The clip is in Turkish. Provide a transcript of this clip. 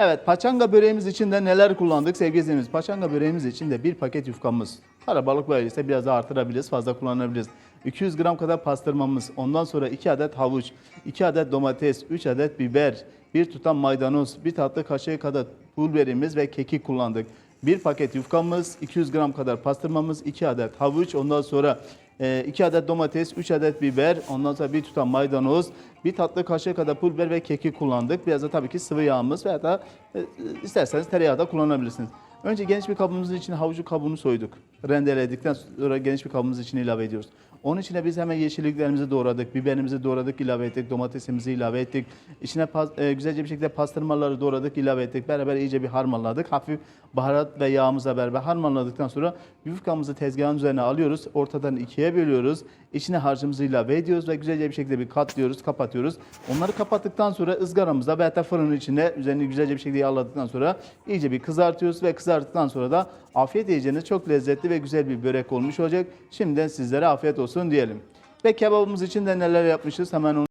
Evet paçanga böreğimiz için de neler kullandık sevgili izleyicilerimiz? Paçanga böreğimiz için de bir paket yufkamız. Karabalık böyleyse biraz daha artırabiliriz, fazla kullanabiliriz. 200 gram kadar pastırmamız, ondan sonra 2 adet havuç, 2 adet domates, 3 adet biber, bir tutam maydanoz, bir tatlı kaşığı kadar pul biberimiz ve kekik kullandık. Bir paket yufkamız, 200 gram kadar pastırmamız, 2 adet havuç, ondan sonra 2 adet domates, 3 adet biber, ondan sonra bir tutam maydanoz, bir tatlı kaşığı kadar pul biber ve kekik kullandık. Biraz da tabii ki sıvı yağımız veya da e, isterseniz tereyağı da kullanabilirsiniz. Önce geniş bir kabımızın içine havucu kabuğunu soyduk. Rendeledikten sonra geniş bir kabımızın içine ilave ediyoruz. Onun içine biz hemen yeşilliklerimizi doğradık, biberimizi doğradık, ilave ettik, domatesimizi ilave ettik. İçine e, güzelce bir şekilde pastırmaları doğradık, ilave ettik. Beraber iyice bir harmanladık. Hafif baharat ve yağımızla beraber harmanladıktan sonra yufkamızı tezgahın üzerine alıyoruz. Ortadan ikiye bölüyoruz. İçine harcımızı ilave ediyoruz ve güzelce bir şekilde bir katlıyoruz, kapatıyoruz. Onları kapattıktan sonra ızgaramızda veya da fırının içine üzerini güzelce bir şekilde yağladıktan sonra iyice bir kızartıyoruz ve kızarttıktan sonra da afiyet yiyeceğiniz çok lezzetli ve güzel bir börek olmuş olacak. Şimdiden sizlere afiyet olsun diyelim. Ve kebabımız için de neler yapmışız hemen onu